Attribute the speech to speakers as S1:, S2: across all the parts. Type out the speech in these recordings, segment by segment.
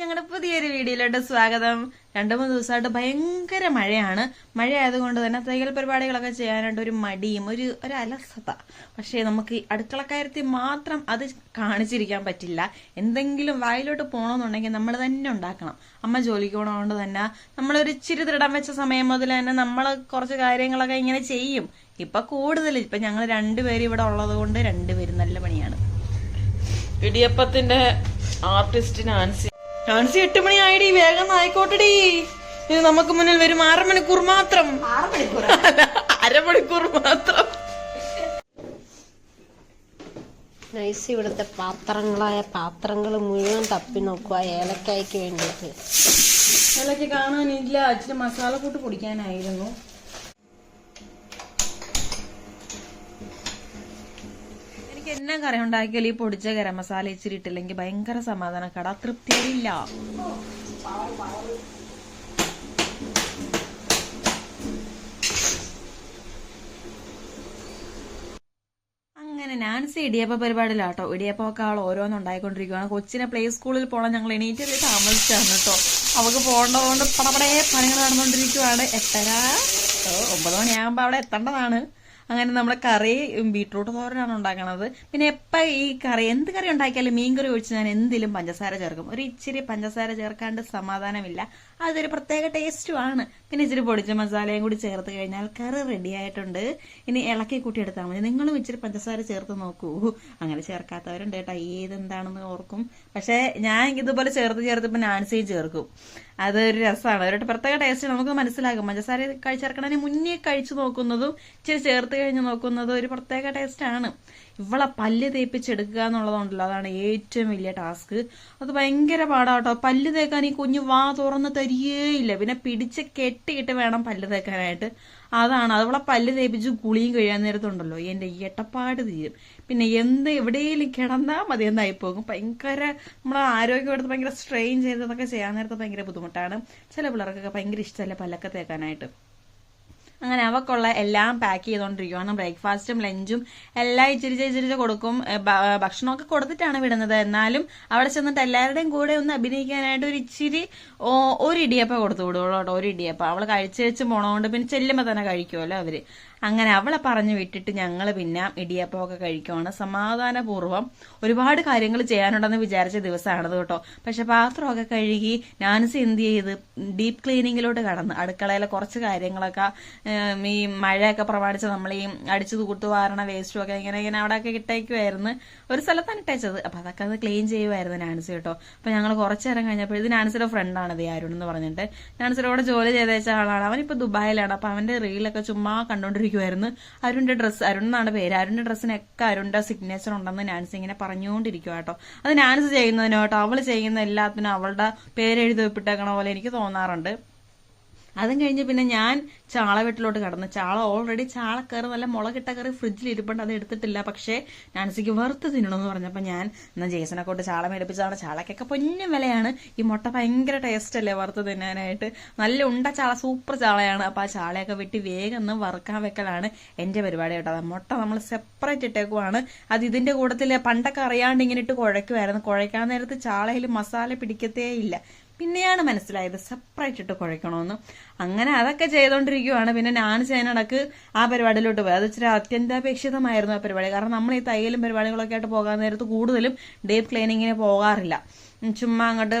S1: ഞങ്ങളുടെ പുതിയൊരു വീഡിയോയിലോട്ട് സ്വാഗതം. രണ്ടു മൂന്ന് ദിവസമായിട്ട് ഭയങ്കര മഴയാണ്. മഴ ആയതുകൊണ്ട് തന്നെ തയ്യൽ പരിപാടികളൊക്കെ ചെയ്യാനായിട്ട് ഒരു മടിയും ഒരു ഒരു അലസത പക്ഷേ നമുക്ക് ഈ അടുക്കളക്കാര്യത്തിൽ മാത്രം അത് കാണിച്ചിരിക്കാൻ പറ്റില്ല. എന്തെങ്കിലും വായിലോട്ട് പോകണമെന്നുണ്ടെങ്കിൽ നമ്മൾ തന്നെ ഉണ്ടാക്കണം. അമ്മ ജോലിക്ക് പോകണതുകൊണ്ട് തന്നെ നമ്മളൊരു ഇച്ചിരി ദൃഢം വെച്ച സമയം മുതൽ തന്നെ നമ്മൾ കുറച്ച് കാര്യങ്ങളൊക്കെ ഇങ്ങനെ ചെയ്യും. ഇപ്പൊ കൂടുതൽ ഇപ്പൊ ഞങ്ങൾ രണ്ടുപേരും ഇവിടെ ഉള്ളത് കൊണ്ട് രണ്ടുപേരും നല്ല പണിയാണ്.
S2: ഇടിയപ്പത്തിന്റെ ആർട്ടിസ്റ്റ് നാൻസി
S1: നാൻസി എട്ട് മണി ആയിടി വേഗം ആയിക്കോട്ടെടി ഇത് നമുക്ക് മുന്നിൽ വരും ആറുമണിക്കൂർ മണിക്കൂർ മാത്രം അരമണിക്കൂർ മാത്രം.
S3: നൈസ് ഇവിടുത്തെ പാത്രങ്ങളായ പാത്രങ്ങൾ മുഴുവൻ തപ്പി നോക്കുക ഏലക്കായ്ക്ക് വേണ്ടിയിട്ട്.
S1: ഏലക്ക കാണാനില്ല. അച്ഛന് മസാല കൂട്ട് പൊടിക്കാനായിരുന്നു. എന്നാ കറി ഉണ്ടാക്കിയാൽ ഈ പൊടിച്ച ഗരം മസാല ഇച്ചിരി ഇട്ടില്ലെങ്കിൽ ഭയങ്കര സമാധാന കട തൃപ്തിയില്ല അങ്ങനെ നാൻസി ഇടിയപ്പ പരിപാടിയിലാട്ടോ ഇടിയപ്പമൊക്കെ ആൾ ഓരോന്ന് ഉണ്ടായിക്കൊണ്ടിരിക്കുകയാണ് കൊച്ചിനെ പ്ലേ സ്കൂളിൽ പോകണം ഞങ്ങൾ എണീറ്റ് താമസിച്ചാണ് കേട്ടോ അവൾക്ക് പോകേണ്ടതുകൊണ്ട് പടപടേ പണികൾ നടന്നുകൊണ്ടിരിക്കുവാണ്. എട്ടര. ഒമ്പത് മണിയാകുമ്പോൾ അവിടെ എത്തേണ്ടതാണ്. അങ്ങനെ നമ്മുടെ കറി ബീട്രൂട്ട് തോരനാണ് ഉണ്ടാക്കണത്. പിന്നെ എപ്പോൾ ഈ കറി എന്ത് കറി ഉണ്ടാക്കിയാലും മീൻ കറി ഒഴിച്ച് ഞാൻ എന്തിലും പഞ്ചസാര ചേർക്കും. ഒരു ഇച്ചിരി പഞ്ചസാര ചേർക്കാണ്ട് സമാധാനമില്ല. അതൊരു പ്രത്യേക ടേസ്റ്റുമാണ് പിന്നെ ഇച്ചിരി പൊടിച്ച മസാലയും കൂടി ചേർത്ത് കഴിഞ്ഞാൽ കറി റെഡി ആയിട്ടുണ്ട്. ഇനി ഇളക്കി കൂട്ടി എടുത്താൽ മതി. നിങ്ങളും ഇച്ചിരി പഞ്ചസാര ചേർത്ത് നോക്കൂ. അങ്ങനെ ചേർക്കാത്തവരുണ്ട് കേട്ടോ. ഏതെന്താണെന്ന് ഓർക്കും. പക്ഷേ ഞാൻ ഇതുപോലെ ചേർത്ത് ചേർത്ത് ഇപ്പം നാൻസിയും ചേർക്കും. അതൊരു രസമാണ്. ഒരു പ്രത്യേക ടേസ്റ്റ് നമുക്ക് മനസ്സിലാകും. പഞ്ചസാര കഴിച്ചിറക്കണതിന് മുന്നേ കഴിച്ചു നോക്കുന്നതും ഇച്ചിരി ചേർത്ത് കഴിഞ്ഞ് നോക്കുന്നതും ഒരു പ്രത്യേക ടേസ്റ്റാണ് ഇവളെ പല്ല് തേപ്പിച്ചെടുക്കുക എന്നുള്ളതുണ്ടല്ലോ. അതാണ് ഏറ്റവും വലിയ ടാസ്ക്. അത് ഭയങ്കര പാടാട്ടോ പല്ല് തേക്കാൻ ഈ കുഞ്ഞു വാ തുറന്ന് തരികേയില്ല പിന്നെ പിടിച്ച് കെട്ടിയിട്ട് വേണം പല്ല് തേക്കാനായിട്ട്. അതാണ്. അവളെ പല്ല് തേപ്പിച്ച് കുളിയും കഴിയാൻ നേരത്തുണ്ടല്ലോ. എന്റെ എട്ടപ്പാട് തീരും. പിന്നെ എന്ത് എവിടെയെങ്കിലും കിടന്നാൽ മതി പോകും. ഭയങ്കര നമ്മളെ ആരോഗ്യം എടുത്ത് ഭയങ്കര സ്ട്രെയിൻ ചെയ്തതൊക്കെ ചെയ്യാൻ നേരത്ത് ഭയങ്കര ബുദ്ധിമുട്ടാണ്. ചില പിള്ളേർക്കൊക്കെ ഭയങ്കര ഇഷ്ടമല്ല പല്ലൊക്കെ തേക്കാനായിട്ട്. അങ്ങനെ അവക്കുള്ള എല്ലാം പാക്ക് ചെയ്തുകൊണ്ടിരിക്കുകയാണ് ബ്രേക്ക്ഫാസ്റ്റും ലഞ്ചും എല്ലാം ഇച്ചിരി ഇച്ചിരിച്ച് കൊടുക്കും. ഭക്ഷണമൊക്കെ കൊടുത്തിട്ടാണ് വിടുന്നത്. എന്നാലും അവിടെ ചെന്നിട്ട് എല്ലാവരുടെയും കൂടെ ഒന്ന് അഭിനയിക്കാനായിട്ട് ഒരു ഇച്ചിരി ഒരു ഇടിയപ്പം കൊടുത്തു വിടുള്ളൂ കേട്ടോ. ഒരു ഇടിയപ്പം. അവൾ കഴിച്ച് കഴിച്ച് പോണതുകൊണ്ട് പിന്നെ ചെല്ലുമ്പോൾ തന്നെ കഴിക്കുമല്ലോ അവർ. അങ്ങനെ അവളെ പറഞ്ഞു വിട്ടിട്ട് ഞങ്ങൾ പിന്നെ ഇടിയപ്പമൊക്കെ കഴിക്കുവാണ്. സമാധാനപൂർവം ഒരുപാട് കാര്യങ്ങൾ ചെയ്യാനുണ്ടെന്ന് വിചാരിച്ച ദിവസമാണത് കേട്ടോ. പക്ഷെ പാത്രമൊക്കെ കഴുകി നാൻസി എന്ത് ചെയ്ത്? ഡീപ്പ് ക്ലീനിങ്ങിലോട്ട് കടന്ന് അടുക്കളയിലെ കുറച്ച് കാര്യങ്ങളൊക്കെ ഈ മഴയൊക്കെ പ്രമാണിച്ച് നമ്മൾ ഈ അടിച്ചു തൂത്തു വാരണ വേസ്റ്റും ഒക്കെ ഇങ്ങനെ ഇങ്ങനെ അവിടെയൊക്കെ ഇട്ടേക്കുമായിരുന്നു ഒരു സ്ഥലത്താണ് ഇട്ടേച്ചത്. അപ്പൊ അതൊക്കെ അത് ക്ലീൻ ചെയ്യുമായിരുന്നു നാൻസി കേട്ടോ. അപ്പൊ ഞങ്ങൾ കുറച്ച് നേരം കഴിഞ്ഞപ്പോൾ ഇത് നാൻസിയുടെ ഫ്രണ്ടാണ് അരുൺ എന്ന് പറഞ്ഞിട്ട്. നാൻസിയുടെ കൂടെ ജോലി ചെയ്തേച്ച ആളാണ്. അവനിപ്പോ ദുബായിലാണ്. അപ്പൊ അവന്റെ റീലൊക്കെ ചുമ്മാ കണ്ടോണ്ടിരിക്കുമായിരുന്നു അരുണിന്റെ ഡ്രസ്സ് അരുൺ എന്നാണ് പേര്. അരുണിന്റെ ഡ്രസ്സിനൊക്കെ അരുണിന്റെ സിഗ്നേച്ചർ ഉണ്ടെന്ന് നാൻസി ഇങ്ങനെ പറഞ്ഞുകൊണ്ടിരിക്കുക കേട്ടോ. അത് നാൻസി ചെയ്യുന്നതിനോട്ടോ അവൾ ചെയ്യുന്ന എല്ലാത്തിനും അവളുടെ പേരെഴുതി വെപ്പിട്ടേക്കണ പോലെ എനിക്ക് തോന്നാറുണ്ട്. അതും കഴിഞ്ഞ് പിന്നെ ഞാൻ ചാള വീട്ടിലോട്ട് കടന്നു. ചാള ഓൾറെഡി ചാളക്കറി നല്ല മുളകിട്ട കറി ഫ്രിഡ്ജിൽ ഇരിപ്പുണ്ട് അത് എടുത്തിട്ടില്ല. പക്ഷേ നാൻസിക്ക് വറുത്ത് തിന്നണമെന്ന് പറഞ്ഞപ്പോൾ ഞാൻ എന്നാൽ ജേസനെ കൊണ്ട് ചാള മേടിപ്പിച്ചതാണ് ചാളക്കൊക്കെ പൊന്നും വിലയാണ്. ഈ മുട്ട ഭയങ്കര ടേസ്റ്റ് അല്ലേ വറുത്ത് തിന്നാനായിട്ട്. നല്ല ഉണ്ട ചാള സൂപ്പർ ചാളയാണ്. അപ്പോൾ ആ ചാളയൊക്കെ വെട്ടി വേഗം ഒന്ന് വറുക്കാൻ വെക്കലാണ് എന്റെ പരിപാടി കേട്ടോ. മുട്ട നമ്മൾ സെപ്പറേറ്റ് ഇട്ടേക്കുവാണ്. അത് ഇതിന്റെ കൂട്ടത്തിൽ പണ്ടൊക്കെ അറിയാണ്ട് ഇങ്ങനെ ഇട്ട് കുഴക്കുമായിരുന്നു കുഴക്കാൻ നേരത്ത് ചാളയിൽ മസാല പിടിക്കത്തേ ഇല്ല. പിന്നെയാണ് മനസ്സിലായത് സെപ്പറേറ്റ് ഇട്ട് കുഴക്കണമെന്ന് അങ്ങനെ അതൊക്കെ ചെയ്തുകൊണ്ടിരിക്കുവാണ് പിന്നെ ഞാൻ ചെയ്യുന്നിടക്ക് ആ പരിപാടിയിലോട്ട് പോയി. അത് ഇച്ചിരി അത്യന്താപേക്ഷിതമായിരുന്നു ആ പരിപാടി. കാരണം നമ്മൾ ഈ തയ്യലും പരിപാടികളൊക്കെ ആയിട്ട് പോകാൻ നേരത്ത് കൂടുതലും ഡീപ്പ് ക്ലീനിങ്ങിന് പോകാറില്ല. ചുമ്മാ അങ്ങോട്ട്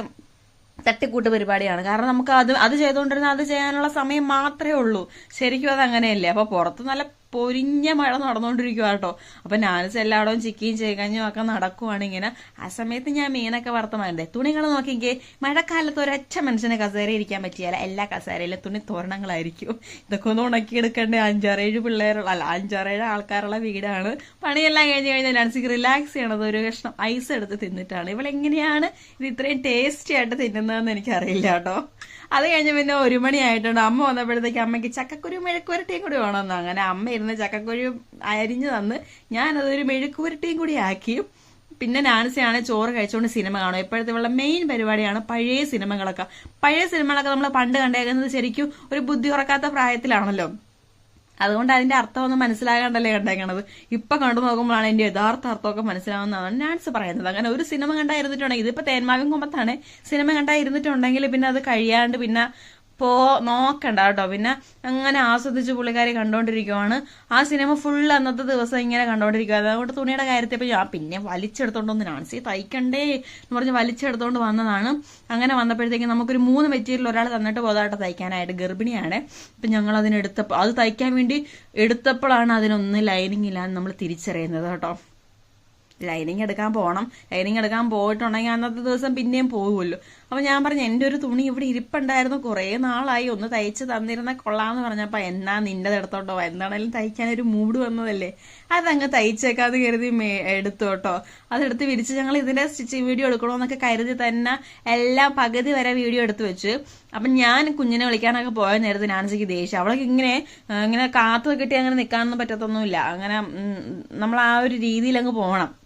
S1: തട്ടിക്കൂട്ട് പരിപാടിയാണ്. കാരണം നമുക്ക് അത് അത് ചെയ്തുകൊണ്ടിരുന്ന അത് ചെയ്യാനുള്ള സമയം മാത്രമേ ഉള്ളൂ. ശരിക്കും അത് അങ്ങനെയല്ലേ അപ്പൊ പുറത്ത് നല്ല പൊരിഞ്ഞ മഴ നടന്നുകൊണ്ടിരിക്കുക കേട്ടോ. അപ്പൊ ഞാനിച്ച് എല്ലായിടവും ചിക്കിയും ചേകഞ്ഞും ഒക്കെ നടക്കുവാണ് ഇങ്ങനെ. ആ സമയത്ത് ഞാൻ മീനൊക്കെ വർത്തമാനത്തെ തുണികൾ നോക്കിയെങ്കിൽ മഴക്കാലത്ത് ഒരൊറ്റ മനുഷ്യനെ കസേര ഇരിക്കാൻ പറ്റിയാല എല്ലാ കസേരയിലും തുണി തോരണങ്ങളായിരിക്കും. ഇതൊക്കെ ഒന്ന് ഉണക്കിയെടുക്കേണ്ട? അഞ്ചാറേഴ് പിള്ളേരുള്ള അല്ല അഞ്ചാറേഴ് ആൾക്കാരുള്ള വീടാണ്. പണിയെല്ലാം കഴിഞ്ഞ് കഴിഞ്ഞാൽ നാൻസിക്ക് റിലാക്സ് ചെയ്യണത് ഒരു കഷ്ണം ഐസ് എടുത്ത് തിന്നിട്ടാണ്. ഇവളെങ്ങനെയാണ് ഇത് ഇത്രയും ടേസ്റ്റി ആയിട്ട് തിന്നുന്നതെന്ന് എനിക്കറിയില്ല കേട്ടോ. അത് കഴിഞ്ഞ് പിന്നെ ഒരു മണിയായിട്ടുണ്ട് അമ്മ വന്നപ്പോഴത്തേക്ക് അമ്മയ്ക്ക് ചക്കക്കുരു മെഴുക്കുവരട്ടിയും കൂടി വേണമെന്ന് അങ്ങനെ അമ്മ ഇരുന്ന് ചക്കക്കുരു അരിഞ്ഞു തന്ന് ഞാനതൊരു മെഴുക്കുവരട്ടിയും കൂടി ആക്കി. പിന്നെ നാൻസിയാണ് ചോറ് കഴിച്ചുകൊണ്ട് സിനിമ കാണും ഇപ്പോഴത്തെ ഉള്ള മെയിൻ പരിപാടിയാണ് പഴയ സിനിമകളൊക്കെ. പഴയ സിനിമകളൊക്കെ നമ്മൾ പണ്ട് കണ്ടേക്കുന്നത് ശരിക്കും ഒരു ബുദ്ധി ഉറക്കാത്ത പ്രായത്തിലാണല്ലോ. അതുകൊണ്ട് അതിന്റെ അർത്ഥം ഒന്നും മനസ്സിലാകാണ്ടല്ലേ കണ്ടേക്കണത്. ഇപ്പൊ കണ്ടു നോക്കുമ്പോഴാണ് എന്റെ യഥാർത്ഥ അർത്ഥമൊക്കെ മനസ്സിലാവുന്നതാണ് നാൻസ് പറയുന്നത്. അങ്ങനെ ഒരു സിനിമ കണ്ടായിരുന്നിട്ടുണ്ടെങ്കിൽ ഇതിപ്പോ തേന്മാവിൻ കുമ്പത്താണ് സിനിമ കണ്ടായിരുന്നിട്ടുണ്ടെങ്കിൽ പിന്നെ അത് കഴിയാണ്ട് പിന്നെ പോ നോക്കണ്ട കേട്ടോ. പിന്നെ അങ്ങനെ ആസ്വദിച്ച് പുള്ളിക്കാരി കണ്ടോണ്ടിരിക്കുവാണ്. ആ സിനിമ ഫുൾ അന്നത്തെ ദിവസം ഇങ്ങനെ കണ്ടോണ്ടിരിക്കുക അതുകൊണ്ട് തുണിയുടെ കാര്യത്തെ പറ്റി ആ പിന്നെ വലിച്ചെടുത്തോണ്ടൊന്ന് നാൻസി തയ്ക്കണ്ടേ എന്ന് പറഞ്ഞ് വലിച്ചെടുത്തോണ്ട് വന്നതാണ്. അങ്ങനെ വന്നപ്പോഴത്തേക്കും നമുക്കൊരു മൂന്ന് മെറ്റീരിയൽ ഒരാൾ തന്നിട്ട് പോതായിട്ട് തയ്ക്കാനായിട്ട്. ഗർഭിണിയാണ്. ഇപ്പൊ ഞങ്ങൾ അതിനെടുത്തപ്പോൾ അത് തയ്ക്കാൻ വേണ്ടി എടുത്തപ്പോഴാണ് അതിനൊന്നും ലൈനിങ് ഇല്ലാന്ന് നമ്മൾ തിരിച്ചറിയുന്നത് കേട്ടോ. ലൈനിങ് എടുക്കാൻ പോകണം ലൈനിങ് എടുക്കാൻ പോയിട്ടുണ്ടെങ്കിൽ അന്നത്തെ ദിവസം പിന്നെയും പോകുമല്ലോ അപ്പൊ ഞാൻ പറഞ്ഞു എന്റെ ഒരു തുണി ഇവിടെ ഇരിപ്പുണ്ടായിരുന്നു. കുറേ നാളായി. ഒന്ന് തയ്ച്ച് തന്നിരുന്ന കൊള്ളാന്ന് പറഞ്ഞപ്പോൾ എന്നാ നിന്റെ എടുത്തോട്ടോ? എന്താണേലും തയ്ക്കാൻ ഒരു മൂഡ് വന്നതല്ലേ? അതങ്ങ് തയ്ച്ചേക്കാന്ന് കരുതി മേ- എടുത്തു അതെടുത്ത് വിരിച്ച് ഞങ്ങൾ ഇതിന്റെ സ്റ്റിച്ചിങ് വീഡിയോ എടുക്കണമെന്നൊക്കെ കരുതി തന്നെ എല്ലാം പകുതി വരെ വീഡിയോ എടുത്തു വെച്ച്. അപ്പൊ ഞാൻ കുഞ്ഞിനെ വിളിക്കാനൊക്കെ പോയ നേരത്തെ നാൻസിക്ക് ദേഷ്യം. അവളൊക്കെ ഇങ്ങനെ ഇങ്ങനെ കാത്തു കിട്ടി അങ്ങനെ നിൽക്കാനൊന്നും പറ്റത്തൊന്നുമില്ല. അങ്ങനെ നമ്മൾ ആ ഒരു രീതിയിൽ അങ്ങ് പോകണം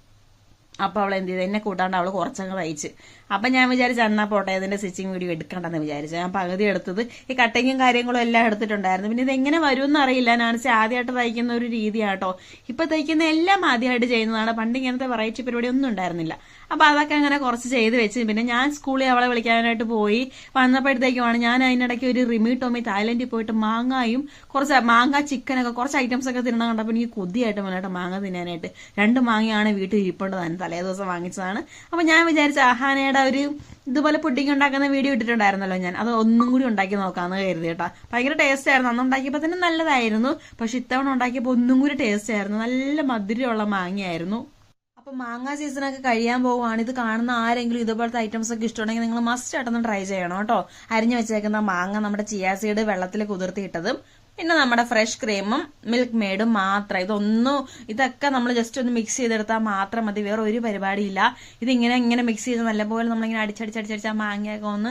S1: അപ്പൊ അവൾ എന്ത് ചെയ്തു? എന്നെ കൂട്ടാണ്ട് അവൾ കുറച്ചങ്ങ് തയ്ച്ച്. അപ്പം ഞാൻ വിചാരിച്ചു എന്നാ പോട്ടെ ഇതിന്റെ സ്റ്റിച്ചിങ് വീഡിയോ എടുക്കണ്ടെന്ന് വിചാരിച്ചു. ഞാൻ പകുതി എടുത്തത് ഈ കട്ടിങ്ങും കാര്യങ്ങളും എല്ലാം എടുത്തിട്ടുണ്ടായിരുന്നു. പിന്നെ ഇത് എങ്ങനെ വരുമെന്ന് അറിയില്ല. നാണിച്ച് ആദ്യമായിട്ട് തയ്ക്കുന്ന ഒരു രീതിയാട്ടോ. ഇപ്പം തയ്ക്കുന്ന എല്ലാം ആദ്യമായിട്ട് ചെയ്യുന്നതാണ്. പണ്ട് ഇങ്ങനത്തെ വെറൈറ്റി പരിപാടി ഒന്നും ഉണ്ടായിരുന്നില്ല. അപ്പൊ അതൊക്കെ അങ്ങനെ കുറച്ച് ചെയ്ത് വെച്ച്. പിന്നെ ഞാൻ സ്കൂളിൽ അവളെ വിളിക്കാനായിട്ട് പോയി. വന്നപ്പോഴത്തേക്കുമാണ് ഞാൻ അതിനിടയ്ക്ക് ഒരു റിമി ടോമി തായ്ലൻഡിൽ പോയിട്ട് മാങ്ങായും കുറച്ച് മാങ്ങ ചിക്കനൊക്കെ കുറച്ച് ഐറ്റംസ് ഒക്കെ തിന്നണം കണ്ടപ്പോൾ എനിക്ക് കൊതിയായിട്ട് വന്നിട്ട് മാങ്ങ തിന്നാനായിട്ട്. രണ്ട് മാങ്ങയാണ് വീട്ടിൽ ഇരിപ്പുണ്ട് തന്നെ തലേ ദിവസം വാങ്ങിച്ചതാണ്. അപ്പൊ ഞാൻ വിചാരിച്ച അഹാനയുടെ ഒരു ഇതുപോലെ പുഡിങ് ഉണ്ടാക്കുന്ന വീഡിയോ ഇട്ടിട്ടുണ്ടായിരുന്നല്ലോ ഞാൻ. അത് ഒന്നും കൂടി ഉണ്ടാക്കി നോക്കാന്ന് കരുതി കേട്ടോ ഭയങ്കര ടേസ്റ്റ് ആയിരുന്നു. അന്ന് ഉണ്ടാക്കിയപ്പോൾ തന്നെ നല്ലതായിരുന്നു. പക്ഷെ ഇത്തവണ ഉണ്ടാക്കിയപ്പോൾ ഒന്നും കൂടി ടേസ്റ്റ് ആയിരുന്നു. നല്ല മധുരമുള്ള മാങ്ങയായിരുന്നു. അപ്പൊ മാങ്ങ സീസണൊക്കെ കഴിയാൻ പോവുകയാണ്. ഇത് കാണുന്ന ആരെങ്കിലും ഇതുപോലത്തെ ഐറ്റംസ് ഒക്കെ ഇഷ്ടമുണ്ടെങ്കിൽ നിങ്ങൾ മസ്റ്റ് ആയിട്ടൊന്ന് ട്രൈ ചെയ്യണം കേട്ടോ. അരിഞ്ഞു വെച്ചേക്കുന്ന മാങ്ങ നമ്മുടെ ചിയാ സീഡ് വെള്ളത്തിൽ കുതിർത്തിയിട്ടതും പിന്നെ നമ്മുടെ ഫ്രഷ് ക്രീമും മിൽക്ക് മെയ്ഡും മാത്രം. ഇതൊന്നും ഇതൊക്കെ നമ്മൾ ജസ്റ്റ് ഒന്ന് മിക്സ് ചെയ്തെടുത്താൽ മാത്രം മതി. വേറെ ഒരു പരിപാടിയില്ല. ഇതിങ്ങനെ ഇങ്ങനെ മിക്സ് ചെയ്ത് നല്ലപോലെ നമ്മളിങ്ങനെ അടിച്ചടിച്ചടിച്ചടിച്ച് ആ മാങ്ങയൊക്കെ ഒന്ന്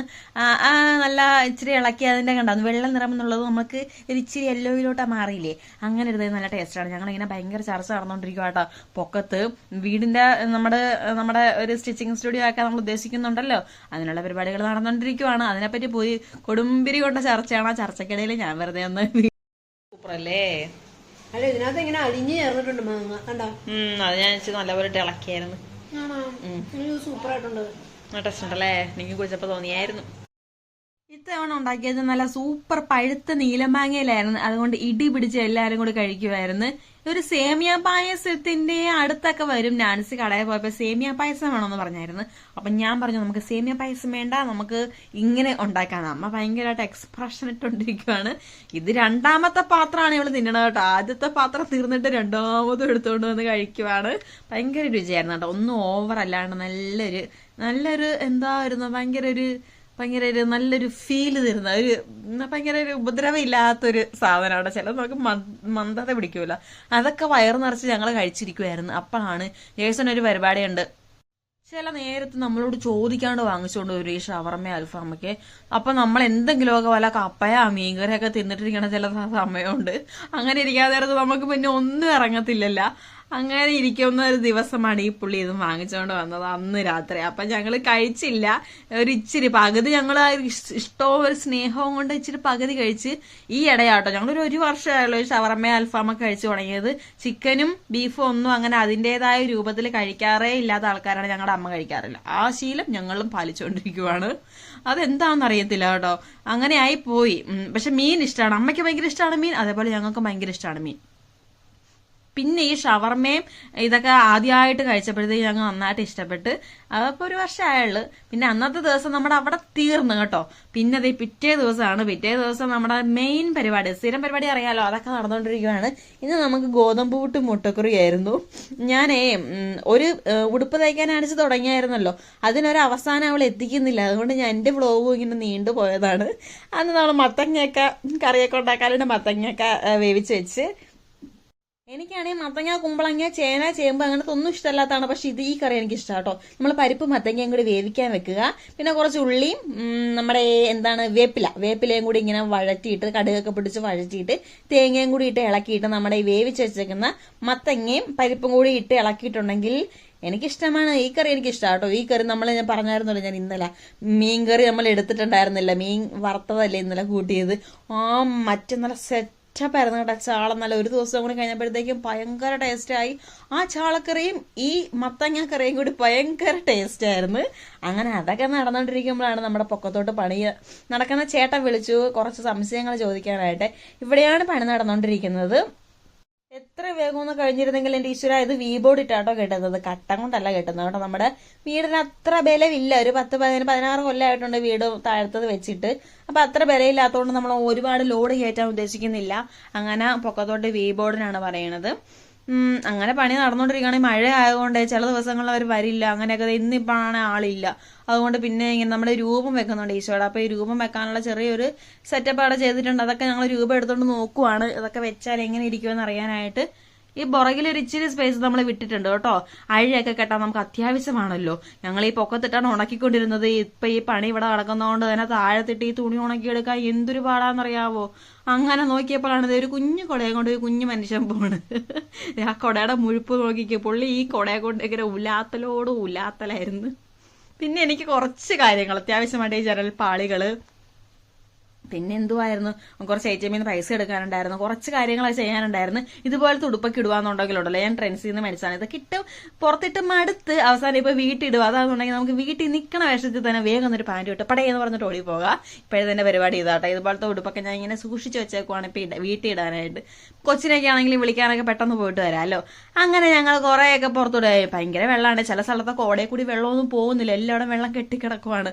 S1: നല്ല ഇച്ചിരി ഇളക്കി അതിന്റെ കണ്ടോ? വെള്ളം നിറം എന്നുള്ളത് നമുക്ക് ഒരു ഇച്ചിരി യെല്ലോയിലോട്ടാ മാറിയില്ലേ? അങ്ങനെ ഇരുന്നത് നല്ല ടേസ്റ്റാണ് ഞങ്ങളിങ്ങനെ ഭയങ്കര ചർച്ച നടന്നുകൊണ്ടിരിക്കുക കേട്ടോ. പൊക്കത്ത് വീടിന്റെ നമ്മുടെ നമ്മുടെ ഒരു സ്റ്റിച്ചിങ് സ്റ്റുഡിയോ ആക്കാൻ നമ്മൾ ഉദ്ദേശിക്കുന്നുണ്ടല്ലോ. അതിനുള്ള പരിപാടികൾ നടന്നുകൊണ്ടിരിക്കുവാണ് അതിനെപ്പറ്റി പോയി കൊടുമ്പിരി കൊണ്ട ചർച്ചയാണ്. ആ ചർച്ചക്കിടയിൽ ഞാൻ വെറുതെ ഒന്ന്
S2: അല്ലേ?
S3: അല്ല ഇതിനകത്ത് ഇങ്ങനെ അലിഞ്ഞു ചേർന്നിട്ടുണ്ട് മാങ്ങ. കണ്ടോ?
S2: അത് ഞാൻ ഇച്ചിരി നല്ലപോലെ ഇളക്കിയായിരുന്നു
S3: ആയിട്ടുണ്ട്
S2: ടേസ്റ്റ് ഉണ്ടല്ലേ? എനിക്ക് കുറിച്ചപ്പോ തോന്നിയായിരുന്നു.
S1: ഇത്തവണ ഉണ്ടാക്കിയത് നല്ല സൂപ്പർ പഴുത്ത നീലമാങ്ങയിലായിരുന്നു. അതുകൊണ്ട് ഇടി പിടിച്ച് എല്ലാവരും കൂടി കഴിക്കുമായിരുന്നു. ഒരു സേമിയ പായസത്തിന്റെ അടുത്തൊക്കെ വരും നാൻസി കടയിൽ പോയപ്പോ സേമിയ പായസം വേണമെന്ന് പറഞ്ഞായിരുന്നു. അപ്പൊ ഞാൻ പറഞ്ഞു നമുക്ക് സേമിയ പായസം വേണ്ട നമുക്ക് ഇങ്ങനെ ഉണ്ടാക്കാം അമ്മ ഭയങ്കരമായിട്ട് എക്സ്പ്രഷൻ ഇട്ടുകൊണ്ടിരിക്കുവാണ് ഇത് രണ്ടാമത്തെ പാത്രമാണ് ഇവൾ തിന്നണത് കേട്ടോ. ആദ്യത്തെ പാത്രം തീർന്നിട്ട് രണ്ടാമതും എടുത്തുകൊണ്ട് വന്ന് കഴിക്കുവാണ്. ഭയങ്കര രുചിയായിരുന്നു കേട്ടോ. ഒന്നും ഓവർ അല്ലാണ്ട് നല്ലൊരു നല്ലൊരു എന്തായിരുന്നു ഭയങ്കര ഒരു ഭയങ്കര ഒരു നല്ലൊരു ഫീൽ തരുന്ന ഒരു ഭയങ്കര ഒരു ഉപദ്രവം ഇല്ലാത്തൊരു സാധനമാണ് ചിലത് നമുക്ക് മന്ദത പിടിക്കൂല. അതൊക്കെ വയറ് നിറച്ച് ഞങ്ങൾ കഴിച്ചിരിക്കുമായിരുന്നു അപ്പോഴാണ് ജേസൺ ഒരു പരിപാടിയുണ്ട്. ചില നേരത്ത് നമ്മളോട് ചോദിക്കാണ്ട് വാങ്ങിച്ചുകൊണ്ട് ഒരു ഷവർമ്മ അൽഫാമൊക്കെ. അപ്പൊ നമ്മൾ എന്തെങ്കിലുമൊക്കെ വല്ല കപ്പയ മീൻകറിയൊക്കെ തിന്നിട്ടിരിക്കണ ചില സമയമുണ്ട്. അങ്ങനെ ഇരിക്കാതെ നമുക്ക് പിന്നെ ഒന്നും ഇറങ്ങത്തില്ലല്ല. അങ്ങനെ ഇരിക്കുന്ന ഒരു ദിവസമാണ് ഈ പുള്ളി ഇത് വാങ്ങിച്ചുകൊണ്ട് വന്നത് അന്ന് രാത്രി. അപ്പൊ ഞങ്ങൾ കഴിച്ചില്ല. ഒരു ഇച്ചിരി പകുതി ഞങ്ങൾ ഇഷ്ടവും ഒരു സ്നേഹവും കൊണ്ട് ഇച്ചിരി പകുതി കഴിച്ച് ഈ ഇടയാട്ടോ. ഞങ്ങൾ ഒരു വർഷമായല്ലോ ഈ ഷവർമ്മ അൽഫാമൊക്കെ കഴിച്ചു തുടങ്ങിയത്. ചിക്കനും ബീഫും ഒന്നും അങ്ങനെ അതിന്റെതായ രൂപത്തിൽ കഴിക്കാറേ ഇല്ലാത്ത ആൾക്കാരാണ് ഞങ്ങളുടെ അമ്മ കഴിക്കാറില്ല. ആ ശീലം ഞങ്ങളും പാലിച്ചുകൊണ്ടിരിക്കുവാണ് അതെന്താണെന്ന് അറിയത്തില്ല കേട്ടോ. അങ്ങനെ ആയി പോയി പക്ഷെ മീൻ ഇഷ്ടമാണ് അമ്മയ്ക്ക് ഭയങ്കര ഇഷ്ടമാണ് മീൻ. അതേപോലെ ഞങ്ങൾക്ക് ഭയങ്കര ഇഷ്ടമാണ് മീൻ. പിന്നെ ഈ ഷവർമയും ഇതൊക്കെ ആദ്യമായിട്ട് കഴിച്ചപ്പോഴത്തേക്ക് ഞങ്ങൾ നന്നായിട്ട് ഇഷ്ടപ്പെട്ട്. അപ്പോൾ ഒരു വർഷമായുള്ളു. പിന്നെ അന്നത്തെ ദിവസം നമ്മുടെ അവിടെ തീർന്നു കേട്ടോ. പിന്നെ അത് പിറ്റേ ദിവസമാണ്. പിറ്റേ ദിവസം നമ്മുടെ മെയിൻ പരിപാടി സ്ഥിരം പരിപാടി അറിയാലോ? അതൊക്കെ നടന്നുകൊണ്ടിരിക്കുകയാണ് ഇന്ന് നമുക്ക് ഗോതമ്പ് പുട്ട് മുട്ടക്കുറിയായിരുന്നു ഞാനേ ഒരു ഉടുപ്പ് തയ്ക്കാൻ അടിച്ച് തുടങ്ങിയായിരുന്നല്ലോ. അതിനൊരു അവസാനം അവൾ എത്തിക്കുന്നില്ല. അതുകൊണ്ട് ഞാൻ എന്റെ വ്ളോഗും ഇങ്ങനെ നീണ്ടു പോയതാണ്. അന്ന് നമ്മൾ മത്തങ്ങയൊക്കെ കറിയൊക്കെ ഉണ്ടാക്കാറുണ്ട് മത്തങ്ങയൊക്കെ വേവിച്ച് വെച്ച്. എനിക്കാണെങ്കിൽ മത്തങ്ങ കുമ്പളങ്ങ ചേന ചേമ്പ് അങ്ങനത്തെ ഒന്നും ഇഷ്ടമല്ലാത്തതാണ്. പക്ഷെ ഇത് ഈ കറി എനിക്ക് ഇഷ്ടമാണ് കേട്ടോ. നമ്മൾ പരിപ്പ് മത്തങ്ങയും കൂടി വേവിക്കാൻ വെക്കുക. പിന്നെ കുറച്ച് ഉള്ളിയും നമ്മുടെ എന്താണ് വേപ്പില. വേപ്പിലയും കൂടി ഇങ്ങനെ വഴറ്റിയിട്ട് കടുകൊക്കെ പിടിച്ച് വഴറ്റിയിട്ട് തേങ്ങയും കൂടി ഇട്ട് ഇളക്കിയിട്ട് നമ്മുടെ ഈ വേവിച്ച് വെച്ചേക്കുന്ന മത്തങ്ങയും പരിപ്പും കൂടി ഇട്ട് ഇളക്കിയിട്ടുണ്ടെങ്കിൽ എനിക്കിഷ്ടമാണ്. ഈ കറി എനിക്ക് ഇഷ്ടമാണ് കേട്ടോ. ഈ കറി നമ്മൾ ഞാൻ പറഞ്ഞായിരുന്നല്ലോ ഞാൻ ഇന്നലെ. മീൻ കറി നമ്മൾ എടുത്തിട്ടുണ്ടായിരുന്നില്ല. മീൻ വറുത്തതല്ലേ ഇന്നലെ കൂട്ടിയത്. ആ മറ്റേ നല്ല സെറ്റ് സെറ്റപ്പായിരുന്നു കേട്ടോ ചാള. നല്ല ഒരു ദിവസം കൂടി കഴിഞ്ഞപ്പോഴത്തേക്കും ഭയങ്കര ടേസ്റ്റായി ആ ചാളക്കറിയും ഈ മത്തങ്ങാക്കറിയും കറിയും കൂടി ഭയങ്കര ടേസ്റ്റായിരുന്നു അങ്ങനെ അതൊക്കെ നടന്നുകൊണ്ടിരിക്കുമ്പോഴാണ് നമ്മുടെ പൊക്കത്തോട്ട് പണി നടക്കുന്ന ചേട്ടൻ വിളിച്ചു കുറച്ച് സംശയങ്ങൾ ചോദിക്കാനായിട്ട്. ഇവിടെയാണ് പണി നടന്നുകൊണ്ടിരിക്കുന്നത് എത്ര വേഗം ഒന്ന് കഴിഞ്ഞിരുന്നെങ്കിൽ എന്റെ ഈശ്വര ഇത് വീബോർഡ് ഇട്ടാട്ടോ കേട്ടത് കട്ടം കൊണ്ടല്ല കേട്ടത് കേട്ടോ നമ്മുടെ വീടിന് അത്ര ബലമില്ല. ഒരു പത്ത് പതിന പതിനാറ് കൊല്ലമായിട്ടുണ്ട് വീട് താഴ്ത്തത് വെച്ചിട്ട്. അപ്പൊ അത്ര ബലയില്ലാത്തതുകൊണ്ട് നമ്മൾ ഒരുപാട് ലോഡ് കയറ്റാൻ ഉദ്ദേശിക്കുന്നില്ല. അങ്ങനെ പൊക്കത്തോട്ട് വീബോർഡിനാണ് പറയണത്. അങ്ങനെ പണി നടന്നുകൊണ്ടിരിക്കുകയാണെങ്കിൽ മഴ ആയതുകൊണ്ട് ചില ദിവസങ്ങളിൽ അവർ വരില്ല. അങ്ങനെയൊക്കെ ഇന്നിപ്പോഴാണ് ആളില്ല. അതുകൊണ്ട് പിന്നെ ഇങ്ങനെ നമ്മൾ രൂപം വെക്കുന്നുണ്ട് ഈശോയുടെ. അപ്പോൾ ഈ രൂപം വെക്കാനുള്ള ചെറിയൊരു സെറ്റപ്പ് അവിടെ ചെയ്തിട്ടുണ്ട്. അതൊക്കെ ഞങ്ങൾ രൂപം എടുത്തുകൊണ്ട് നോക്കുവാണ്. ഇതൊക്കെ വെച്ചാൽ എങ്ങനെ ഇരിക്കുമെന്ന് അറിയാനായിട്ട്. ഈ പുറകിൽ ഒരു ഇച്ചിരി സ്പേസ് നമ്മൾ വിട്ടിട്ടുണ്ട് കേട്ടോ. അഴിയൊക്കെ കെട്ടാൻ നമുക്ക് അത്യാവശ്യമാണല്ലോ. ഞങ്ങൾ ഈ പൊക്കത്തിട്ടാണ് ഉണക്കിക്കൊണ്ടിരുന്നത്. ഇപ്പൊ ഈ പണി ഇവിടെ നടക്കുന്നതുകൊണ്ട് തന്നെ താഴത്തിട്ട് ഈ തുണി ഉണക്കിയെടുക്കാൻ എന്തൊരു പാടാന്നറിയാവോ? അങ്ങനെ നോക്കിയപ്പോഴാണ് ഒരു കുഞ്ഞു കുടയെ കൊണ്ട് ഒരു കുഞ്ഞു മനുഷ്യൻ പോണ്. ആ കുടയുടെ മുഴുപ്പ് നോക്കിക്കോ. പുള്ളി ഈ കുടയെ കൊണ്ട് ഇങ്ങനെ ഉലാത്തലോട് ഉലാത്തലായിരുന്നു പിന്നെ എനിക്ക് കുറച്ച് കാര്യങ്ങൾ അത്യാവശ്യമായിട്ട് ഈ ജനൽ പാളികൾ പിന്നെ എന്തുവായിരുന്നു കുറച്ച് എ ടി എമ്മിൽ നിന്ന് പൈസ എടുക്കാനുണ്ടായിരുന്നു കുറച്ച് കാര്യങ്ങൾ ചെയ്യാനുണ്ടായിരുന്നു. ഇതുപോലത്തെ ഉടുപ്പൊക്കെ ഇടുവാന്നുണ്ടെങ്കിലുണ്ടല്ലോ ഞാൻ ട്രെൻസിൽ നിന്ന് മേടിച്ചാണ് ഇതൊക്കെ ഇട്ട് പുറത്തിട്ട് മടുത്ത് അവസാനം ഇപ്പൊ വീട്ടിടുക അതാണെന്നുണ്ടെങ്കിൽ നമുക്ക് വീട്ടിൽ നിൽക്കണ വേഷത്തിൽ തന്നെ വേഗം ഒരു പാന്റ് ഇട്ട് പടയെന്ന് പറഞ്ഞിട്ട് ഓടി പോകാം. ഇപ്പോഴത്തെ തന്നെ പരിപാടി ഇതാട്ടെ. ഇതുപോലത്തെ ഉടുപ്പൊക്കെ ഞാൻ ഇങ്ങനെ സൂക്ഷിച്ച് വെച്ചേക്കുവാണ് ഇപ്പം വീട്ടിൽ ഇടാനായിട്ട്. കൊച്ചിനൊക്കെ ആണെങ്കിലും വിളിക്കാനൊക്കെ പെട്ടെന്ന് പോയിട്ട് വരാമല്ലോ അങ്ങനെ ഞങ്ങൾ കുറേയൊക്കെ പുറത്തൂടെ ഭയങ്കര വെള്ളമാണ്. ചില സ്ഥലത്തൊക്കെ ഓടേ കൂടി വെള്ളമൊന്നും പോകുന്നില്ല. എല്ലായിടും വെള്ളം കെട്ടിക്കിടക്കുവാണ്.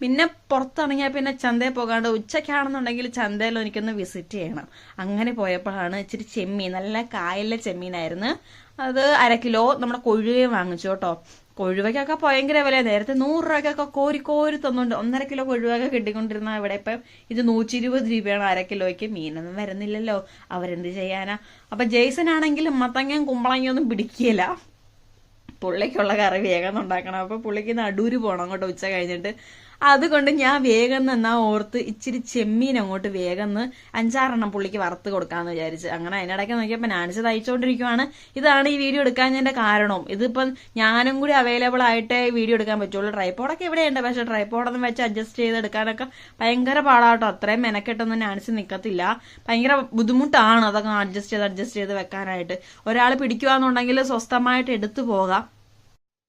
S1: പിന്നെ പുറത്തിറങ്ങിയാൽ പിന്നെ ചന്തയിൽ പോകാണ്ട് ഉച്ചയ്ക്കാണെന്നുണ്ടെങ്കിൽ ചന്തയിൽ എനിക്കൊന്ന് വിസിറ്റ് ചെയ്യണം. അങ്ങനെ പോയപ്പോഴാണ് ഇച്ചിരി ചെമ്മീൻ നല്ല കായലിലെ ചെമ്മീനായിരുന്നു. അത് അര കിലോ നമ്മുടെ കൊഴുവയും വാങ്ങിച്ചു കേട്ടോ. കൊഴുവയ്ക്കൊക്കെ ഭയങ്കര വില നേരത്തെ നൂറ് രൂപയ്ക്കൊക്കെ കോരി കോരി തന്നുണ്ട് ഒന്നര കിലോ കൊഴുവൊക്കെ കിട്ടിക്കൊണ്ടിരുന്ന ഇവിടെ ഇപ്പം ഇത് നൂറ്റി ഇരുപത് രൂപയാണ് അര കിലോയ്ക്ക്. മീനൊന്നും വരുന്നില്ലല്ലോ. അവരെന്ത് ചെയ്യാനാ? അപ്പൊ ജെയ്സൺ ആണെങ്കിലും മത്തങ്ങയും കുമ്പളങ്ങയും ഒന്നും പിടിക്കില്ല പുള്ളിക്കുള്ള കറി വേഗം ഉണ്ടാക്കണം. അപ്പൊ പുള്ളിക്ക് നടൂര് പോകണം അങ്ങോട്ട് ഉച്ച കഴിഞ്ഞിട്ട്. അതുകൊണ്ട് ഞാൻ വേഗം എന്നാ ഓർത്ത് ഇച്ചിരി ചെമ്മീൻ അങ്ങോട്ട് വേഗം അഞ്ചാറെണ്ണം പുള്ളിക്ക് വറുത്ത് കൊടുക്കാന്ന് വിചാരിച്ച്. അങ്ങനെ അതിനിടയ്ക്ക് നോക്കിയപ്പോൾ നാനിച്ച് തയ്ച്ചുകൊണ്ടിരിക്കുവാണ് ഇതാണ് ഈ വീഡിയോ എടുക്കാൻ എടുക്കാഞ്ഞതിന്റെ കാരണം. ഇതിപ്പം ഞാനും കൂടി അവൈലബിൾ ആയിട്ടേ വീഡിയോ എടുക്കാൻ പറ്റുള്ളൂ. ട്രൈപ്പോഡൊക്കെ ഇവിടെയുണ്ട്. പക്ഷെ ട്രൈപ്പോഡൊന്നും വെച്ച് അഡ്ജസ്റ്റ് ചെയ്ത് എടുക്കാനൊക്കെ ഭയങ്കര പാടാട്ടോ. അത്രയും മെനക്കെട്ടൊന്നും നാനിച്ച് നിൽക്കത്തില്ല ഭയങ്കര ബുദ്ധിമുട്ടാണ് അതൊക്കെ അഡ്ജസ്റ്റ് ചെയ്ത് അഡ്ജസ്റ്റ് ചെയ്ത് വെക്കാനായിട്ട്. ഒരാൾ പിടിക്കുകയാണെന്നുണ്ടെങ്കിൽ സ്വസ്ഥമായിട്ട് എടുത്തു പോകാം.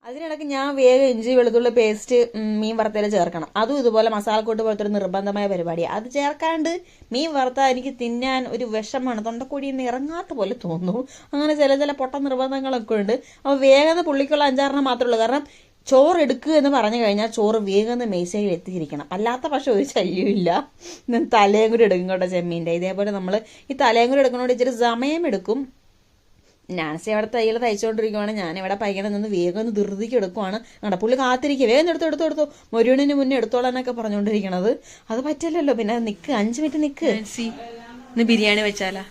S1: അതിനിടയ്ക്ക് ഞാൻ വേഗം ഇഞ്ചി വെളുത്തുള്ളി പേസ്റ്റ് മീൻ വറുത്തതിൽ ചേർക്കണം. അതും ഇതുപോലെ മസാലക്കൂട്ട് പോലത്തെ ഒരു നിർബന്ധമായ പരിപാടിയാണ് അത് ചേർക്കാണ്ട് മീൻ വറുത്താൽ എനിക്ക് തിന്നാൻ ഒരു വിഷമാണ്. തൊണ്ടക്കൂടി നിന്ന് ഇറങ്ങാത്ത പോലെ തോന്നുന്നു അങ്ങനെ ചില ചില പൊട്ട നിർബന്ധങ്ങളൊക്കെ ഉണ്ട്. അപ്പോൾ വേഗം പുള്ളിക്കുള്ള അഞ്ചാറെണ്ണം മാത്രമേ ഉള്ളൂ. കാരണം ചോറ് എടുക്കുക എന്ന് പറഞ്ഞു കഴിഞ്ഞാൽ ചോറ് വേഗം മേശയിൽ എത്തിയിരിക്കണം. അല്ലാത്ത പക്ഷെ ഒരു ശല്യമില്ല തലയും കൂടി എടുക്കും കേട്ടോ ചെമ്മീന്റെ. ഇതേപോലെ നമ്മൾ ഈ തലയും കൂടി എടുക്കണോണ്ട് ഇച്ചിരി സമയമെടുക്കും നാൻസി അവിടെ തയ്യൽ തയ്ച്ചുകൊണ്ടിരിക്കുവാണ് ഞാൻ ഇവിടെ പയ്യനെ നിന്ന് വേഗം ഒന്ന് ധൃതിക്ക് എടുക്കുവാണ്. കണ്ട പുള്ളി കാത്തിരിക്കുക വേഗം എടുത്തു എടുത്തു എടുത്തു. മൊരുണിന് മുന്നേ എടുത്തോളാനൊക്കെ പറഞ്ഞുകൊണ്ടിരിക്കണത് അത് പറ്റില്ലല്ലോ. പിന്നെ നിക്ക്. അഞ്ച് മിനിറ്റ് നിക്ക്.
S2: നാൻസി ഇന്ന് ബിരിയാണി വെച്ചാലാ?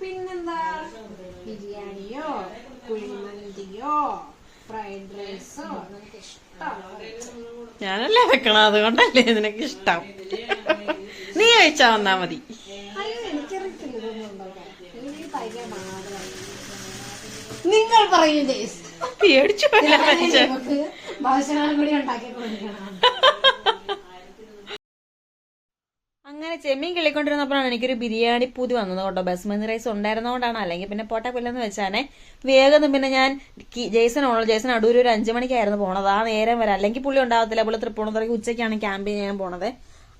S3: പിന്നെന്താ? ബിരിയാണിയോ കുഴിമന്തിയോ ഫ്രൈഡ് റൈസോ
S2: ഞാനല്ലേ വെക്കണം അതുകൊണ്ടല്ലേ നിനക്ക് ഇഷ്ടം നീ കഴിച്ചാ വന്നാ മതി
S3: അയ്യോ എനിക്കറിയത്തില്ല ഇതൊന്നും ഉണ്ടാക്കാൻ എനിക്ക് തയ്ക്കാൻ മാത്രമേ നിങ്ങൾ പറയൂ
S2: പേടിച്ചു പോയില്ല മനുഷ്യൻ.
S3: നമുക്ക് ഭക്ഷണം കൂടി ഉണ്ടാക്കി കൊടുക്കണം.
S1: അങ്ങനെ ചെമ്മീൻ കിളിക്കൊണ്ടിരുന്നപ്പോഴാണ് എനിക്കൊരു ബിരിയാണി പൂതി വന്നത് കേട്ടോ. ബസ്മതി റൈസ് ഉണ്ടായിരുന്നതുകൊണ്ടാണ്. അല്ലെങ്കിൽ പിന്നെ പോട്ടെ പില്ലെന്ന് വെച്ചാനെ വേഗം പിന്നെ ഞാൻ ജേസൺ ജെയ്സൺ ഉള്ളു ജെയ്സൺ അടൂർ ഒരു അഞ്ചു മണിക്കായിരുന്നു പോണത്. ആ നേരം വരെ. അല്ലെങ്കിൽ പുള്ളി ഉണ്ടാവത്തില്ല. പുള്ളി തൃപ്പൂണിത്തുറയ്ക്ക് ഉച്ചയ്ക്കാണ് ക്യാമ്പയിൻ ചെയ്യാൻ പോണത്.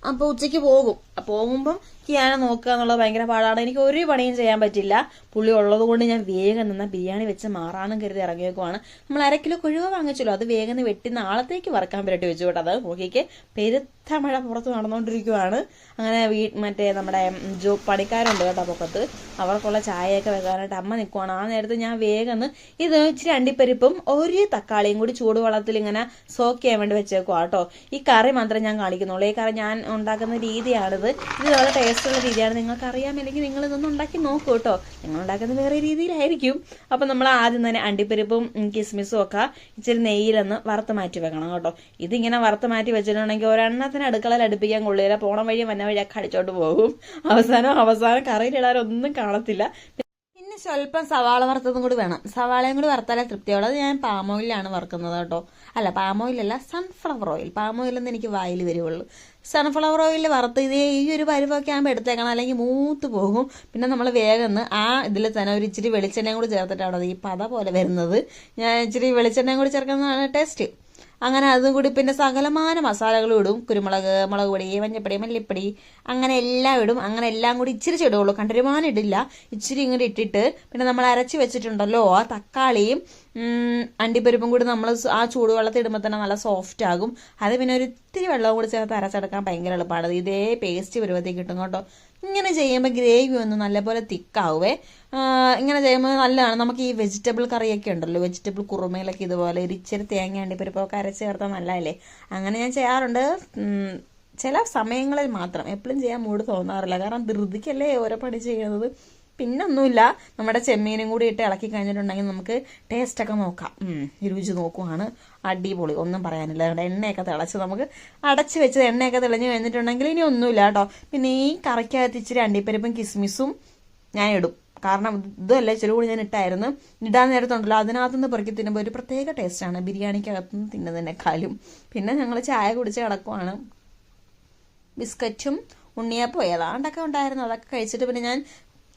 S1: അപ്പോൾ ഉച്ചയ്ക്ക് പോകും. പോകുമ്പം കിയാനെ നോക്കുക എന്നുള്ളത് ഭയങ്കര പാടാണ്. എനിക്ക് ഒരു പണിയും ചെയ്യാൻ പറ്റില്ല. പുള്ളി ഉള്ളത് കൊണ്ട് ഞാൻ വേഗം നിന്ന ബിരിയാണി വെച്ച് മാറാനും കരുതി ഇറങ്ങിയേക്കുവാണ്. നമ്മൾ അര കിലോ കുഴുവ വാങ്ങിച്ചല്ലോ അത് വേഗം വെട്ടി നാളത്തേക്ക് വറക്കാൻ പറ്റി വെച്ചു കേട്ടോ. അത് നോക്കിക്ക് പെരുത്ത മഴ പുറത്ത് നടന്നുകൊണ്ടിരിക്കുവാണ് അങ്ങനെ വീ മറ്റേ നമ്മുടെ ജോ പണിക്കാരുണ്ട് കേട്ടോ പൊക്കത്ത്. അവർക്കുള്ള ചായയൊക്കെ വെക്കാനായിട്ട് അമ്മ നിൽക്കുവാണ് ആ നേരത്ത് ഞാൻ വേഗം ഇത് ഇച്ചിരി അണ്ടിപ്പരിപ്പും ഒരു തക്കാളിയും കൂടി ചൂടുവെള്ളത്തിൽ ഇങ്ങനെ സോക്ക് ചെയ്യാൻ വേണ്ടി വെച്ചേക്കുവാട്ടോ ഈ കറി മാത്രമേ ഞാൻ കാണിക്കുന്നുള്ളൂ. ഈ കറി ഞാൻ ഉണ്ടാക്കുന്ന രീതിയാണിത്. ഇത് വളരെ ടേസ്റ്റുള്ള രീതിയാണ്. നിങ്ങൾക്ക് അറിയാമില്ലെങ്കിൽ നിങ്ങൾ ഇതൊന്നും ഉണ്ടാക്കി നോക്കൂ കേട്ടോ. നിങ്ങൾ ഉണ്ടാക്കുന്നത് വേറെ രീതിയിലായിരിക്കും. അപ്പം നമ്മൾ ആദ്യം തന്നെ അണ്ടിപ്പരിപ്പും കിസ്മിസും ഒക്കെ ഇച്ചിരി നെയ്യിലൊന്ന് വറുത്ത് മാറ്റി വെക്കണം കേട്ടോ. ഇതിങ്ങനെ വറുത്ത് മാറ്റി വെച്ചിട്ടുണ്ടെങ്കിൽ ഒരെണ്ണത്തിന് അടുക്കളയിൽ അടുപ്പിക്കാൻ കൊള്ളില്ല. പോണ വഴി വന്ന വഴിയൊക്കെ അടിച്ചോണ്ട് പോകും. അവസാനം അവസാനം കറിയിലിടാനൊന്നും കാണത്തില്ല. പിന്നെ സ്വല്പം സവാള വറുത്തതും കൂടി വേണം. സവാളയും കൂടി വറുത്താലേ തൃപ്തിയുള്ളത് ഞാൻ പാം ഓയിലാണ് വറുക്കുന്നത് കേട്ടോ. അല്ല പാമോയിലല്ല സൺഫ്ലവർ ഓയിൽ പാം എനിക്ക് വായിൽ വരുവുള്ളൂ. സൺഫ്ലവർ ഓയിൽ വറുത്ത് ഇതേ ഈ ഒരു പരുവൊക്കെ ആകുമ്പോൾ എടുത്തേക്കണം. അല്ലെങ്കിൽ മൂത്ത് പോകും. പിന്നെ നമ്മൾ വേഗം ആ ഇതിൽ തന്നെ ഒരു ഇച്ചിരി വെളിച്ചെണ്ണയും കൂടി ചേർത്തിട്ടാണ് ഈ പത പോലെ വരുന്നത്. ഞാൻ ഇച്ചിരി വെളിച്ചെണ്ണയും കൂടി ചേർക്കുന്നതാണ് ടേസ്റ്റ്. അങ്ങനെ അതും കൂടി പിന്നെ സകലമാന മസാലകളും ഇടും. കുരുമുളക് മുളക് പൊടി മഞ്ഞപ്പൊടി മല്ലിപ്പൊടി അങ്ങനെ എല്ലാം ഇടും. അങ്ങനെ എല്ലാം കൂടി ഇച്ചിരി ഇടുള്ളൂ കണ്ടരുമാനം ഇടില്ല. ഇച്ചിരി ഇങ്ങോട്ട് ഇട്ടിട്ട് പിന്നെ നമ്മൾ അരച്ച് വെച്ചിട്ടുണ്ടല്ലോ ആ തക്കാളിയും അണ്ടിപ്പരിപ്പും കൂടി നമ്മൾ ആ ചൂടുവെള്ളത്തിൽ ഇടുമ്പോൾ തന്നെ നല്ല സോഫ്റ്റ് ആകും. അത് പിന്നെ ഒരു ഇത്തിരി വെള്ളവും കൂടി ചേർത്ത് അരച്ചെടുക്കാൻ ഭയങ്കര എളുപ്പമാണ് ഇതേ പേസ്റ്റ് പരുവത്തിൽ കിട്ടും കേട്ടോ. ഇങ്ങനെ ചെയ്യുമ്പോൾ ഗ്രേവി ഒന്ന് നല്ലപോലെ തിക്കാവേ ഇങ്ങനെ ചെയ്യുമ്പോൾ നല്ലതാണ്. നമുക്ക് ഈ വെജിറ്റബിൾ കറിയൊക്കെ ഉണ്ടല്ലോ. വെജിറ്റബിൾ കുറുമയിലൊക്കെ ഇതുപോലെ ഒരു ഇച്ചിരി തേങ്ങ അണ്ടിപ്പരിപ്പൊക്കെ അരച്ച് ചേർത്താൽ നല്ലതല്ലേ? അങ്ങനെ ഞാൻ ചെയ്യാറുണ്ട്. ചില സമയങ്ങളിൽ മാത്രം. എപ്പോഴും ചെയ്യാൻ മൂട് തോന്നാറില്ല. കാരണം ധൃതിക്കല്ലേ ഓരോ പണി ചെയ്യുന്നത്. പിന്നെ ഒന്നുമില്ല നമ്മുടെ ചെമ്മീനും കൂടി ഇട്ട് ഇളക്കി കഴിഞ്ഞിട്ടുണ്ടെങ്കിൽ നമുക്ക് ടേസ്റ്റൊക്കെ നോക്കാം. രുചി നോക്കുവാണ്. അടിപൊളി. ഒന്നും പറയാനില്ല. അവിടെ എണ്ണയൊക്കെ തിളച്ച് നമുക്ക് അടച്ച് വെച്ച് എണ്ണയൊക്കെ തെളിഞ്ഞ് കഴിഞ്ഞിട്ടുണ്ടെങ്കിൽ ഇനി ഒന്നുമില്ല കേട്ടോ. പിന്നെ ഈ കറിക്കകത്ത് ഇച്ചിരി അണ്ടിപ്പരിപ്പും കിസ്മിസും ഞാൻ ഇടും. കാരണം ഇതല്ലേ ഇച്ചിരി കൂടി ഞാൻ ഇട്ടായിരുന്നു. ഇടാൻ നേരത്തുണ്ടല്ലോ. അതിനകത്തുനിന്ന് പെറുക്കി തിന്നുമ്പോൾ ഒരു പ്രത്യേക ടേസ്റ്റാണ് ബിരിയാണിക്കകത്തുനിന്ന് തിന്നതിനേക്കാളും പിന്നെ ഞങ്ങൾ ചായ കുടിച്ച് കിടക്കുവാണ്. ബിസ്ക്കറ്റും ഉണ്ണിയപ്പം ഏതാണ്ടൊക്കെ ഉണ്ടായിരുന്നു. അതൊക്കെ കഴിച്ചിട്ട് പിന്നെ ഞാൻ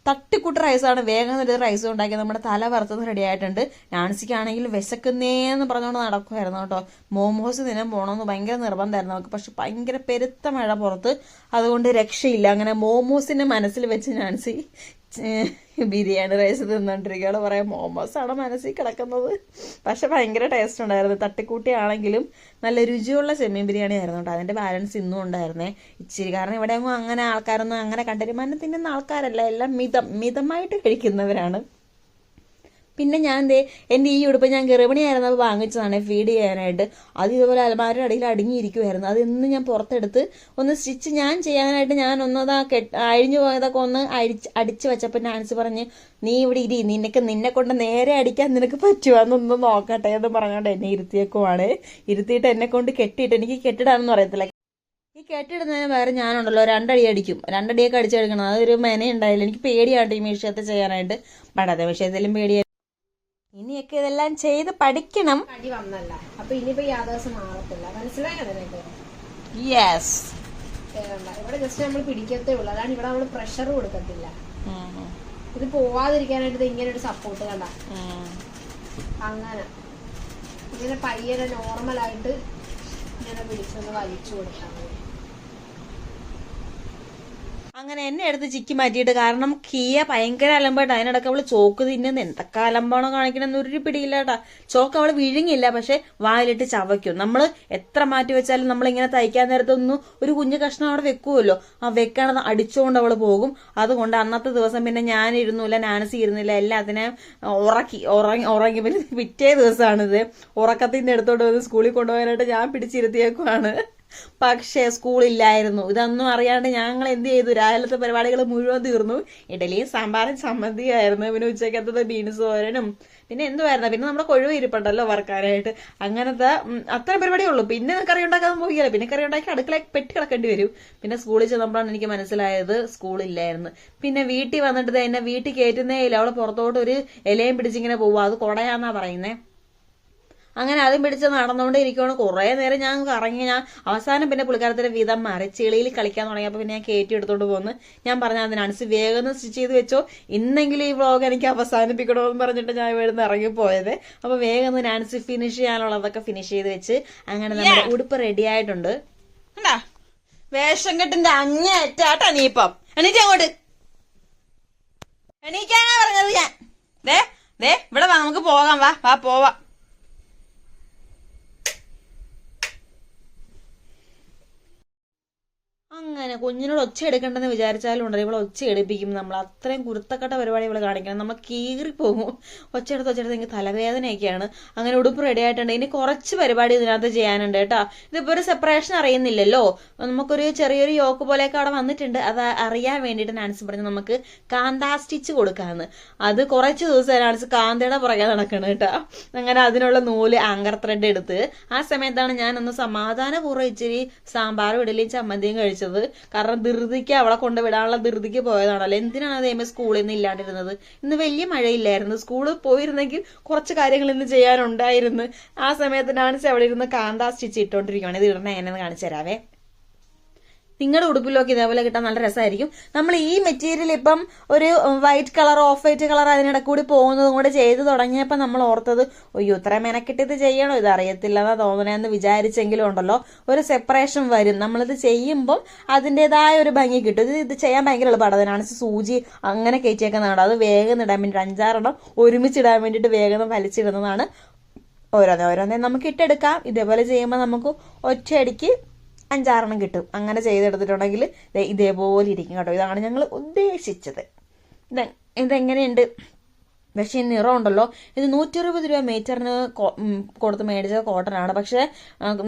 S1: തട്ടിക്കൂട്ട് റൈസാണ്. വേഗം ഒരു റൈസ് ഉണ്ടാക്കി നമ്മുടെ തല വറുത്തത് റെഡി ആയിട്ടുണ്ട്. നാൻസിക്കാണെങ്കിൽ വിശക്കുന്നേന്ന് പറഞ്ഞുകൊണ്ട് നടക്കുമായിരുന്നു കേട്ടോ. മോമോസ് ദിനം പോകണമെന്ന് ഭയങ്കര നിർബന്ധമായിരുന്നു. നമുക്ക് പക്ഷെ ഭയങ്കര പെരുത്ത മഴ പുറത്ത്. അതുകൊണ്ട് രക്ഷയില്ല. അങ്ങനെ മോമോസിനെ മനസ്സിൽ വെച്ച് നാൻസി ബിരിയാണി റൈസ് തിന്നോണ്ടിരിക്കുകയാണ് പറയാം മോമോസ് ആണ് മനസ്സിൽ കിടക്കുന്നത്. പക്ഷെ ഭയങ്കര ടേസ്റ്റ് ഉണ്ടായിരുന്നു. തട്ടിക്കൂട്ടിയാണെങ്കിലും നല്ല രുചിയുള്ള ചെമ്മീൻ ബിരിയാണി ആയിരുന്നു കേട്ടോ. അതിന്റെ ബാലൻസ് ഇന്നും ഉണ്ടായിരുന്നേ. ഇച്ചിരി കാരണം ഇവിടെ അങ്ങനെ ആൾക്കാരൊന്നും അങ്ങനെ കണ്ടരുമാനം തിന്നുന്ന ആൾക്കാരല്ല. എല്ലാം മിതം മിതമായിട്ട് കഴിക്കുന്നവരാണ്. പിന്നെ ഞാൻ ദേ എന്റെ ഈ ഉടുപ്പ് ഞാൻ ഗർഭിണിയായിരുന്നപ്പോൾ വാങ്ങിച്ചതാണ് ഫീഡ് ചെയ്യാനായിട്ട്. അത് ഇതുപോലെ അലമാരയുടെ അടിയിൽ അടങ്ങിയിരിക്കുമായിരുന്നു അത് ഇന്ന് ഞാൻ പുറത്തെടുത്ത് ഒന്ന് സ്റ്റിച്ച് ഞാൻ ചെയ്യാനായിട്ട് ഞാൻ ഒന്നതാ കെട്ട് അഴിഞ്ഞു പോയതൊക്കെ ഒന്ന് അടിച്ച് അടിച്ച് വെച്ചപ്പോൾ നാൻസി പറഞ്ഞ് നീ ഇവിടെ ഇരി നിനക്ക് നിന്നെ കൊണ്ട് നേരെ അടിക്കാൻ നിനക്ക് പറ്റുവാന്നൊന്ന് നോക്കട്ടെ എന്ന് പറഞ്ഞുകൊണ്ട് എന്നെ ഇരുത്തിയേക്കുവാണ്. ഇരുത്തിയിട്ട് എന്നെ കൊണ്ട് കെട്ടിയിട്ട് എനിക്ക് കെട്ടിടാനൊന്നും അറിയത്തില്ല. ഈ കെട്ടിടുന്നതിന് പകരം ഞാനുണ്ടല്ലോ രണ്ടടി അടിക്കും. രണ്ടടിയൊക്കെ അടിച്ചെടുക്കണം. അതൊരു മെന ഉണ്ടായില്ല എനിക്ക് പേടിയാണ് ഈ വിഷയത്തെ ചെയ്യാനായിട്ട്. പണ്ടത്തെ വിഷയത്തിലും പേടിയായി ഇനിയൊക്കെ ഇതെല്ലാം ചെയ്ത് പഠിക്കണം.
S3: അടി വന്നല്ല. അപ്പൊ ഇനിയിപ്പോ ദിവസം മാറത്തില്ല. മനസ്സിലായോ നിനക്ക്?
S1: യെസ്
S3: ഇവിടെ ജസ്റ്റ് നമ്മൾ പിടിക്കത്തേ ഉള്ളൂ. അതാണ് ഇവിടെ നമ്മൾ പ്രഷർ കൊടുക്കത്തില്ല. ഇത് പോവാതിരിക്കാനായിട്ട് ഇങ്ങനെ ഒരു സപ്പോർട്ട് കണ്ട. അങ്ങനെ. ഇങ്ങനെ പയ്യനെ നോർമലായിട്ട് ഇങ്ങനെ പിടിച്ചൊന്ന് വലിച്ചു മതി.
S1: അങ്ങനെ എന്നെ എടുത്ത് ചിക്കി മാറ്റിയിട്ട് കാരണം കിയ ഭയങ്കര അലമ്പായിട്ട്. അതിനിടയ്ക്ക് അവൾ ചോക്ക് തിന്നുന്ന എന്തൊക്കെ അലമ്പാണോ കാണിക്കണമെന്ന് ഒരു പിടിയില്ല കേട്ടാ ചോക്ക് അവൾ വിഴുങ്ങില്ല പക്ഷെ വായിലിട്ട് ചവയ്ക്കും. നമ്മൾ എത്ര മാറ്റി വെച്ചാലും നമ്മൾ ഇങ്ങനെ തയ്ക്കാൻ നേരത്തൊന്നും ഒരു കുഞ്ഞു കഷ്ണം അവിടെ വെക്കുമല്ലോ ആ വെക്കണത് അടിച്ചുകൊണ്ട് അവൾ പോകും. അതുകൊണ്ട് അന്നത്തെ ദിവസം പിന്നെ ഞാൻ ഇരുന്നില്ല നാനസി ഇരുന്നില്ല എല്ലാത്തിനെയും ഉറക്കി ഉറങ്ങി ഉറങ്ങി. പിന്നെ പിറ്റേ ദിവസമാണിത് ഉറക്കത്തിൽ നിന്ന് എടുത്തോണ്ട് വന്ന് സ്കൂളിൽ കൊണ്ടുപോകാനായിട്ട് ഞാൻ പിടിച്ചിരുത്തിയേക്കുവാണ്. പക്ഷേ സ്കൂളില്ലായിരുന്നു. ഇതൊന്നും അറിയാണ്ട് ഞങ്ങൾ എന്ത് ചെയ്തു? രാവിലത്തെ പരിപാടികൾ മുഴുവൻ തീർന്നു. ഇഡലിയും സാമ്പാറും ചമ്മന്തിയായിരുന്നു പിന്നെ ഉച്ചക്കത്തത് ബീൻസ് തോരനും. പിന്നെ എന്തുമായിരുന്നു പിന്നെ നമ്മുടെ കൊഴുവ് ഇരിപ്പുണ്ടല്ലോ വറക്കാനായിട്ട്. അങ്ങനത്തെ അത്ര പരിപാടി ഉള്ളൂ. പിന്നെ കറി ഉണ്ടാക്കാൻ പോകില്ല പിന്നെ കറി ഉണ്ടാക്കി അടുക്കള പെട്ടി കിടക്കേണ്ടി വരും. പിന്നെ സ്കൂളിൽ ചെന്നപ്പോഴാണ് എനിക്ക് മനസ്സിലായത് സ്കൂളില്ലായിരുന്നു. പിന്നെ വീട്ടിൽ വന്നിട്ട് എന്നെ വീട്ടിൽ കയറ്റുന്നേ ഇല്ല. അവൾ പുറത്തോട്ട് ഒരു ഇലയും പിടിച്ചിങ്ങനെ പോവുക അത് കൊടയാന്നാ പറയുന്നേ. അങ്ങനെ അതും പിടിച്ച് നടന്നുകൊണ്ട് ഇരിക്കുകയാണ് കുറേ നേരം ഞാൻ കറങ്ങി. ഞാൻ അവസാനം പിന്നെ പുള്ളിക്കാരത്തിന്റെ വിധം മാറി ചെളിയിൽ കളിക്കാൻ തുടങ്ങിയപ്പോൾ പിന്നെ ഞാൻ കയറ്റി എടുത്തോണ്ട് പോന്ന്. ഞാൻ പറഞ്ഞ അതിനനുസരിച്ച് വേഗം സ്റ്റിച്ച് ചെയ്ത് വെച്ചോ. ഇന്നെങ്കിലും ഈ വ്ളോഗ് എനിക്ക് അവസാനിപ്പിക്കണമെന്ന് പറഞ്ഞിട്ട് ഞാൻ ഇവിടുന്ന് ഇറങ്ങിപ്പോയത്. അപ്പോൾ വേഗം നാൻസി ഫിനിഷ് ചെയ്യാനുള്ളതൊക്കെ ഫിനിഷ് ചെയ്ത് വെച്ച് അങ്ങനെ നമ്മുടെ ഉടുപ്പ് റെഡി ആയിട്ടുണ്ട്.
S2: വേഷം കെട്ടിന്റെ അങ്ങേറ്റാട്ടാ നീ ഇപ്പം എണീറ്റ് അങ്ങോട്ട്. എണീക്കാനാ പറഞ്ഞത് ഞാൻ. ദേ ദേ ഇവിടെ വാ നമുക്ക് പോകാം. വാ വാ പോവാ.
S1: അങ്ങനെ കുഞ്ഞിനോട് ഒച്ച എടുക്കണ്ടെന്ന് വിചാരിച്ചാലും ഉണ്ടല്ലോ. ഇവളെ ഒച്ച എടുപ്പിക്കും. നമ്മൾ അത്രയും കുരുത്തക്കട്ട പരിപാടി ഇവിടെ കാണിക്കണം. നമ്മൾ കീറി പോകും. ഒച്ചയെടുത്ത് ഒച്ചയെടുത്ത് എനിക്ക് തലവേദനയൊക്കെയാണ്. അങ്ങനെ ഉടുപ്പ് റെഡി ആയിട്ടുണ്ട്. ഇനി കുറച്ച് പരിപാടി ഇതിനകത്ത് ചെയ്യാനുണ്ട് കേട്ടോ. ഇതിപ്പോ ഒരു സെപ്പറേഷൻ അറിയുന്നില്ലല്ലോ. നമുക്കൊരു ചെറിയൊരു യോക്ക് പോലെയൊക്കെ അവിടെ വന്നിട്ടുണ്ട്. അത് അറിയാൻ വേണ്ടിയിട്ട് നാൻസ് പറഞ്ഞു നമുക്ക് കാന്താ സ്റ്റിച്ച് കൊടുക്കാമെന്ന് അത് കുറച്ച് ദിവസം നാൻസ് കാന്തയുടെ പുറകെ നടക്കണം കേട്ടോ. അങ്ങനെ അതിനുള്ള നൂൽ ആങ്കർ ത്രെഡ് എടുത്ത് ആ സമയത്താണ് ഞാൻ ഒന്ന് സമാധാനപൂർവം ഇച്ചിരി സാമ്പാറും ഇഡലിയും ചമ്മന്തിയും കഴിച്ചത് കാരണം ധൃതിക്ക് അവളെ കൊണ്ട് വിടാനുള്ള ധൃതിക്ക് പോയതാണല്ലോ എന്തിനാണ് അതേമേ സ്കൂളിൽ നിന്ന് ഇല്ലാണ്ടിരുന്നത്? ഇന്ന് വലിയ മഴയില്ലായിരുന്നു. സ്കൂളിൽ പോയിരുന്നെങ്കിൽ കുറച്ച് കാര്യങ്ങൾ ഇന്ന് ചെയ്യാനുണ്ടായിരുന്നു. ആ സമയത്ത് ഡാൻസ് അവിടെ ഇരുന്ന് കാന്താ സ്റ്റിച്ച് ഇട്ടോണ്ടിരിക്കുകയാണ് ഇത് ഇടണേ എന്നെ കാണിച്ചു തരാവേ. നിങ്ങളുടെ ഉടുപ്പിലൊക്കെ ഇതേപോലെ കിട്ടാൻ നല്ല രസമായിരിക്കും നമ്മൾ ഈ മെറ്റീരിയൽ ഇപ്പം ഒരു white colour off white colour അതിനിടെ കൂടി പോകുന്നതും കൂടെ ചെയ്ത് തുടങ്ങിയപ്പോൾ നമ്മൾ ഓർത്തത് അയ്യോ ഇത്ര മെനക്കെട്ടിത് ഇത് ചെയ്യണോ? ഇത് അറിയത്തില്ലെന്നാ തോന്നണേന്ന് വിചാരിച്ചെങ്കിലും ഉണ്ടല്ലോ. ഒരു സെപ്പറേഷൻ വരും. നമ്മളിത് ചെയ്യുമ്പം അതിന്റെതായ ഒരു ഭംഗി കിട്ടും. ഇത് ഇത് ചെയ്യാൻ ഭയങ്കര എളുപ്പമാണ് അതിനാണ് സൂചി അങ്ങനെ കയറ്റിയേക്കുന്നതാണ് അത് വേഗം ഇടാൻ വേണ്ടിയിട്ട് അഞ്ചാറെണ്ണം ഒരുമിച്ചിടാൻ വേണ്ടിയിട്ട് വേഗം വലിച്ചിടുന്നതാണ് ഓരോന്നേ. ഓരോന്നേ നമുക്ക് ഇട്ടെടുക്കാം. ഇതേപോലെ ചെയ്യുമ്പോൾ നമുക്ക് ഒറ്റയടിക്ക് അഞ്ചാറെണ്ണം കിട്ടും. അങ്ങനെ ചെയ്തെടുത്തിട്ടുണ്ടെങ്കിൽ ഇതേപോലെ ഇരിക്കും കേട്ടോ. ഇതാണ് ഞങ്ങൾ ഉദ്ദേശിച്ചത്. ഇത് ഇതെങ്ങനെയുണ്ട്? പക്ഷേ ഈ നിറം ഉണ്ടല്ലോ. ഇത് നൂറ്റി അറുപത് രൂപ മീറ്ററിന് കൊടുത്ത് മേടിച്ച കോട്ടൺ ആണ്. പക്ഷേ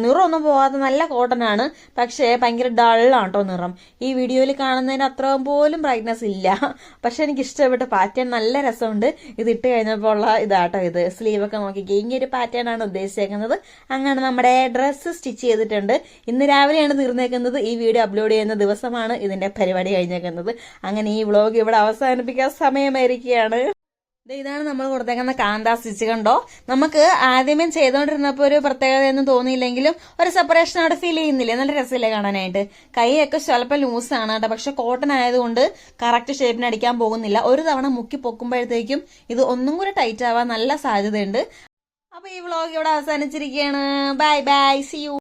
S1: നിറമൊന്നും പോകാത്ത നല്ല കോട്ടൺ ആണ്. പക്ഷേ ഭയങ്കര ഡള്ളാണ് കേട്ടോ നിറം. ഈ വീഡിയോയിൽ കാണുന്നതിന് അത്ര പോലും ബ്രൈറ്റ്നസ് ഇല്ല. പക്ഷെ എനിക്ക് ഇഷ്ടപ്പെട്ട പാറ്റേൺ നല്ല രസമുണ്ട്. ഇത് ഇട്ട് കഴിഞ്ഞപ്പോൾ ഉള്ള ഇതാട്ടോ ഇത്. സ്ലീവൊക്കെ നോക്കിക്കേ ഇങ്ങനെ ഒരു പാറ്റേൺ ആണ് ഉദ്ദേശിച്ചേക്കുന്നത്. അങ്ങനെ നമ്മുടെ ഡ്രസ്സ് സ്റ്റിച്ച് ചെയ്തിട്ടുണ്ട്. ഇന്ന് രാവിലെയാണ് തീർന്നേക്കുന്നത്. ഈ വീഡിയോ അപ്ലോഡ് ചെയ്യുന്ന ദിവസമാണ് ഇതിന്റെ പരിപാടി കഴിഞ്ഞേക്കുന്നത്. അങ്ങനെ ഈ വ്ളോഗ് ഇവിടെ അവസാനിപ്പിക്കാൻ സമയമായിരിക്കുകയാണ്. ഇതാണ് നമ്മൾ കൊടുത്തേക്കുന്ന കാന്താ സ്റ്റിച്ച് കണ്ടോ? നമുക്ക് ആദ്യമേ ചെയ്തുകൊണ്ടിരുന്നപ്പോൾ ഒരു പ്രത്യേകത പ്രത്യേകതയൊന്നും തോന്നിയില്ലെങ്കിലും ഒരു സെപ്പറേഷൻ അവിടെ ഫീൽ ചെയ്യുന്നില്ലേ? നല്ല രസമില്ലേ കാണാനായിട്ട്. കൈയൊക്കെ ചിലപ്പോൾ ലൂസാണ് കേട്ടോ. പക്ഷെ കോട്ടൺ ആയതുകൊണ്ട് കറക്റ്റ് ഷേപ്പിന് അടിക്കാൻ പോകുന്നില്ല. ഒരു തവണ മുക്കി പൊക്കുമ്പോഴത്തേക്കും ഇത് ഒന്നും കൂടെ ടൈറ്റ് ആവാൻ നല്ല സാധ്യതയുണ്ട്. അപ്പൊ ഈ വ്ളോഗ് ഇവിടെ അവസാനിച്ചിരിക്കുകയാണ്. Bye bye see you